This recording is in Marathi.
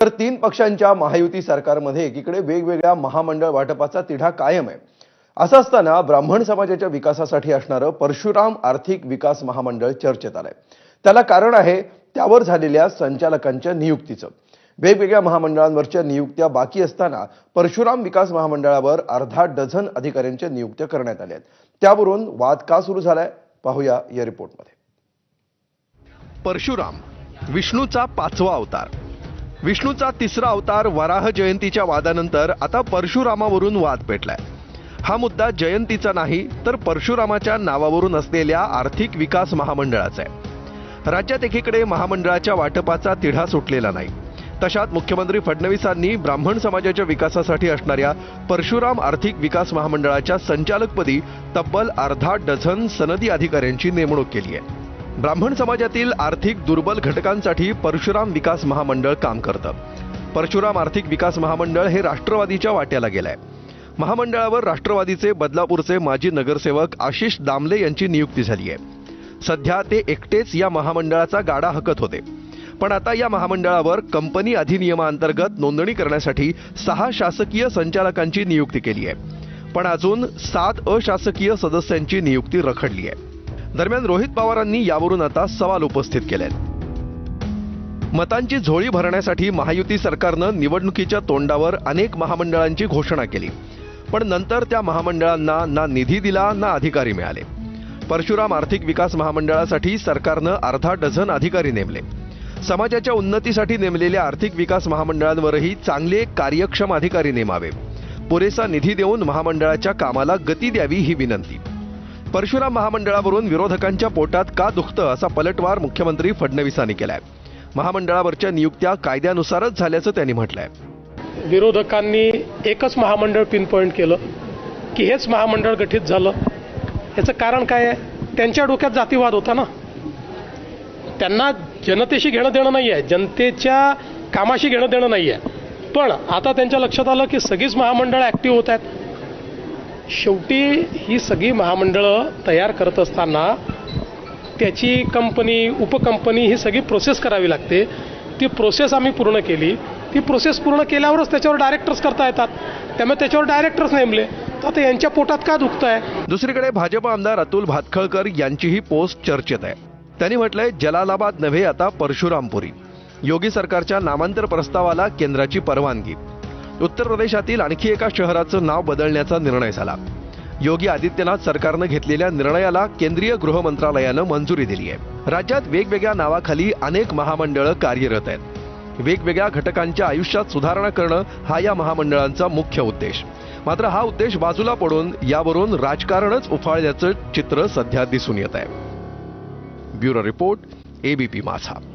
तर तीन पक्षांच्या महायुती सरकारमध्ये एकीकडे वेगवेगळ्या महामंडळ वाटपाचा तिढा कायम आहे. असं असताना ब्राह्मण समाजाच्या विकासासाठी असणारं परशुराम आर्थिक विकास महामंडळ चर्चेत आलंय. त्याला कारण आहे त्यावर झालेल्या संचालकांच्या नियुक्तीचं. वेगवेगळ्या महामंडळांवरच्या नियुक्त्या बाकी असताना परशुराम विकास महामंडळावर अर्धा डझन अधिकाऱ्यांच्या नियुक्त्या करण्यात आल्या आहेत. त्यावरून वाद का सुरू झालाय? पाहूया या रिपोर्टमध्ये. परशुराम विष्णूचा पाचवा अवतार. विष्णूचा तिसरा अवतार वराह जयंतीच्या वादानंतर आता परशुरामावरून वाद पेटलाय. हा मुद्दा जयंतीचा नाही तर परशुरामाच्या नावावरून असलेल्या आर्थिक विकास महामंडळाचा आहे. राज्यात एकीकडे महामंडळाच्या वाटपाचा तिढा सुटलेला नाही. तशात मुख्यमंत्री फडणवीसांनी ब्राह्मण समाजाच्या विकासासाठी असणाऱ्या परशुराम आर्थिक विकास महामंडळाच्या संचालकपदी तब्बल अर्धा डझन सनदी अधिकाऱ्यांची नेमणूक केली आहे. ब्राह्मण समाजातील आर्थिक दुर्बल घटकांसाठी परशुराम विकास महामंडळ काम करतं. परशुराम आर्थिक विकास महामंडळ हे राष्ट्रवादीच्या वाट्याला गेलंय. महामंडळावर राष्ट्रवादीचे बदलापूरचे माजी नगरसेवक आशिष दामले यांची नियुक्ती झाली आहे. सध्या ते एकटेच या महामंडळाचा गाडा हकत होते. पण आता या महामंडळावर कंपनी अधिनियमाअंतर्गत नोंदणी करण्यासाठी सहा शासकीय संचालकांची नियुक्ती केली आहे. पण अजून सात अशासकीय सदस्यांची नियुक्ती रखडली आहे. दरम्यान रोहित पवारांनी यावरून आता सवाल उपस्थित केले मतांची झोळी भरण्यासाठी महायुती सरकारनं निवडणुकीच्या तोंडावर अनेक महामंडळांची घोषणा केली. पण नंतर त्या महामंडळांना ना निधी दिला ना अधिकारी मिळाले. परशुराम आर्थिक विकास महामंडळासाठी सरकारनं अर्धा डझन अधिकारी नेमले. समाजाच्या उन्नतीसाठी नेमलेल्या आर्थिक विकास महामंडळांवरही चांगले कार्यक्षम अधिकारी नेमावे पुरेसा निधी देऊन महामंडळाच्या कामाला गती द्यावी ही विनंती. परशुराम महामंडळावरून विरोधकांच्या पोटात का दुखतं असा पलटवार मुख्यमंत्री फडणवीसांनी केलाय. महामंडळावरच्या नियुक्त्या कायद्यानुसारच झाल्याचं त्यांनी म्हटलंय. विरोधकांनी एकच महामंडळ पिनपॉईंट केलं की हेच महामंडळ गठीत झालं. याचं कारण काय आहे? त्यांच्या डोक्यात जातीवाद होता ना. त्यांना जनतेशी घेणं देणं नाही आहे जनतेच्या कामाशी घेणं देणं नाही आहे पण आता त्यांच्या लक्षात आलं की सगळीच महामंडळ ॲक्टिव्ह होत आहेत. शेवटी ही सगळी महामंडळं तयार करत असताना त्याची कंपनी उपकंपनी ही सगळी प्रोसेस करावी लागते. ती प्रोसेस आम्ही पूर्ण केली. ती प्रोसेस पूर्ण केल्यावरच त्याच्यावर डायरेक्टर्स करता येतात. त्यामुळे त्याच्यावर डायरेक्टर्स नेमले तर आता यांच्या पोटात का दुखत आहे दुसरीकडे भाजप आमदार अतुल भातखळकर यांचीही पोस्ट चर्चेत आहे. त्यांनी म्हटलंय जलालाबाद नव्हे आता परशुरामपुरी. योगी सरकारच्या नामांतर प्रस्तावाला केंद्राची परवानगी. उत्तर प्रदेशातील आणखी एका शहराचं नाव बदलण्याचा निर्णय झाला. योगी आदित्यनाथ सरकारनं घेतलेल्या निर्णयाला केंद्रीय गृह मंत्रालयानं मंजुरी दिली आहे. राज्यात वेगवेगळ्या नावाखाली अनेक महामंडळं कार्यरत आहेत. वेगवेगळ्या घटकांच्या आयुष्यात सुधारणा करणं हा या महामंडळांचा मुख्य उद्देश. मात्र हा उद्देश बाजूला पडून यावरून राजकारणच उफाळल्याचं चित्र सध्या दिसून येत आहे. ब्युरो रिपोर्ट एबीपी माझा.